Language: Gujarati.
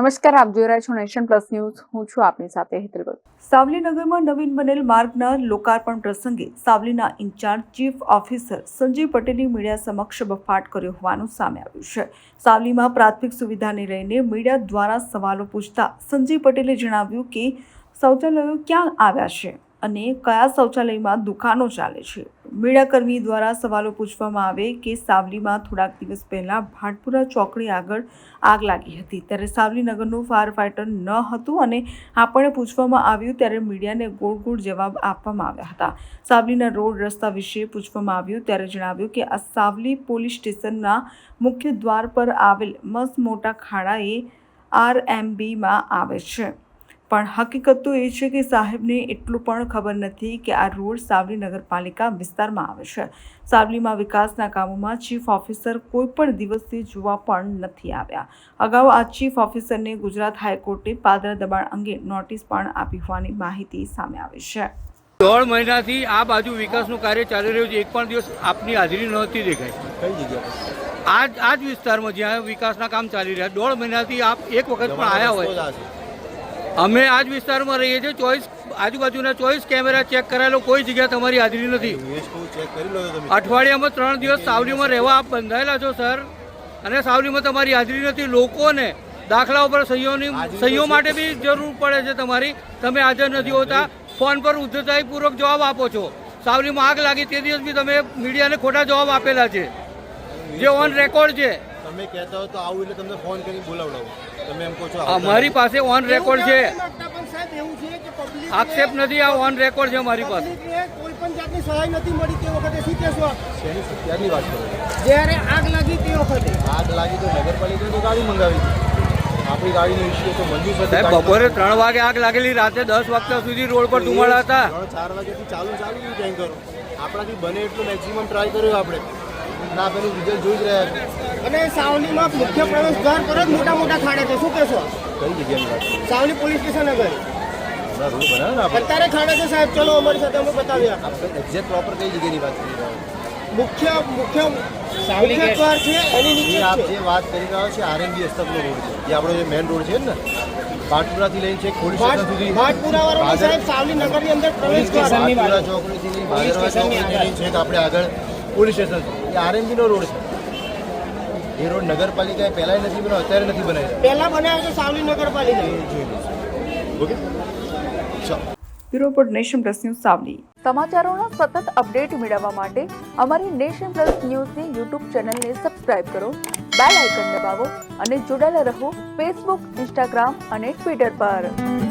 નમસ્કાર, આપ જોઈ રહ્યા છો નેશન પ્લસ ન્યૂઝ. હું છું આપની સાથે હેતલ ભગત સાવલીનગરમાં નવીન બનેલ માર્ગના લોકાર્પણ પ્રસંગે સાવલીના ઇન્ચાર્જ ચીફ ઓફિસર સંજય પટેલે મીડિયા સમક્ષ બફાટ કર્યો હોવાનું સામે આવ્યું છે. સાવલીમાં પ્રાથમિક સુવિધાને લઈને મીડિયા દ્વારા સવાલો પૂછતા સંજય પટેલે જણાવ્યું કે શૌચાલયો ક્યાં આવ્યા છે અને કયા શૌચાલયમાં દુકાનો ચાલે છે? મીડિયાકર્મી દ્વારા સવાલો પૂછવામાં આવે કે સાવલીમાં થોડાક દિવસ પહેલાં ભાટપુરા ચોકડી આગળ આગ લાગી હતી. ત્યારે સાવલી નગરનું ફાયર ફાઇટર ન હતું અને આપણને પૂછવામાં આવ્યું ત્યારે મીડિયાને ગોળ ગોળ જવાબ આપવામાં આવ્યા હતા. સાવલીના રોડ રસ્તા વિશે પૂછવામાં આવ્યું ત્યારે જણાવ્યું કે આ સાવલી પોલીસ સ્ટેશનના મુખ્ય દ્વાર પર આવેલ મસ્ત મોટા ખાડા એ આરએમબીમાં આવે છે. પણ હકીકત તો એ છે કે સાહેબને એટલું પણ ખબર નથી કે આ રોડ સાવલી નગરપાલિકા વિસ્તારમાં આવે છે. સાવલીમાં વિકાસના કામોમાં ચીફ ઓફિસર કોઈ પણ દિવસથી જોવા પણ નથી આવ્યા. અગાઉ આ ચીફ ઓફિસરને ગુજરાત હાઈકોર્ટે પાદરા દબાણ અંગે નોટિસ પણ આપી હોવાની માહિતી સામે આવી છે. દોઢ મહિનાથી આ બાજુ વિકાસનું કાર્ય ચાલી રહ્યું છે. એક પણ દિવસ આપની હાજરી નહોતી દેખાય કઈ જગ્યા આ જ આ જ વિસ્તારમાં જ્યાં વિકાસના કામ ચાલી રહ્યા દોઢ મહિનાથી આપ એક વખત પણ આવ્યા હોય. અમે આ જ વિસ્તારમાં રહીએ છીએ. ચોઈસ આજુબાજુના ચોઈસ કેમેરા ચેક કરાયેલો કોઈ જગ્યા તમારી હાજરી નથી. અઠવાડિયામાં ત્રણ દિવસ સાવલીમાં રહેવા આપ બંધાયેલા છો સર અને સાવલીમાં તમારી હાજરી નથી. લોકોને દાખલા ઉપર સહીઓની સહીઓ માટે બી જરૂર પડે છે તમારી. તમે હાજર નથી હોતા. ફોન પર ઉદ્ધતાઈપૂર્વક જવાબ આપો છો. સાવલીમાં આગ લાગી તે દિવસ બી તમે મીડિયાને ખોટા જવાબ આપેલા છે. જે ઓન રેકોર્ડ છે. તમે કહેતા હો તો આવું એટલે તમને ફોન કરી બોલાવડાવું. તમે એમ કહો છો અમારી પાસે ઓન રેકોર્ડ છે. પણ સાહેબ એવું છે કે પબ્લિક આક્ષેપ નથી આ ઓન રેકોર્ડ છે અમારી પાસે. કોઈ પણ જાતની સહાય નથી મળી તે વખતે શું કહેશો શેની સત્યાની વાત કરો? જ્યારે આગ લાગી તે વખતે. આગ લાગી તો નગરપાલિકાએ તો ગાડી મંગાવી આપણી ગાડીનો ઇસ્યુ તો મંજૂર સાહેબ બપોરે ત્રણ વાગે આગ લાગેલી રાતે દસ વાગ્યા સુધી રોડ પર ધુમાડા હતા. ચાર વાગ્યાથી ચાલુ ચાલુ ટેન્કરો આપણાથી બને એટલું મેક્સિમમ ટ્રાય કર્યો આપણે. ના પેલું રિઝલ્ટ જોઈ જ રહ્યા છે. અને સાવલીમાં મુખ્ય પ્રવેશ દ્વાર પર જ મોટા મોટા ખાડા છે. શું કહેશો? કઈ જગ્યાની સાવલી પોલીસ સ્ટેશન આગળ. અત્યારે ખાડા છે સાહેબ. ચલો અમારી સાથે અમે બતાવીએ. એક્ઝેક્ટ પ્રોપર કઈ જગ્યાની વાત કરી રહ્યા મુખ્ય મુખ્ય દ્વાર છે એની નીચે આપ જે વાત કરી રહ્યા છો આરએનબી હસ્તકનો રોડ છે. જે આપણો જે મેઇન રોડ છે ને પાટપુરાથી લઈને છે પોલીસ સુધી ભાટપુરા વાળો સાહેબ સાવલી નગરની અંદર પ્રવેશ દ્વાર પાટપુરા ચોકડીથી લઈને ભાદરવા ચોકડીથી છેક આપણે આગળ પોલીસ સ્ટેશન સુધી એ આરએનબીનો રોડ છે. એ રોડ નગરપાલિકાએ પહેલાંય નથી બનાવ્યો અત્યારે નથી બનાવ્યો. પહેલા બનાવ્યો તો સાવલી નગરપાલિકા એ જોઈ લઈશું ઓકે? ચાલો. Bureau report nation plus news Savli. સમાચારોના સતત અપડેટ મેળવવા માટે અમારી નેશન પ્લસ ન્યૂઝની યુટ્યુબ ચેનલને સબસ્ક્રાઇબ કરો બેલ આઇકન દબાવો અને જોડાયેલા રહો ફેસબુક ઇન્સ્ટાગ્રામ અને ટ્વિટર પર.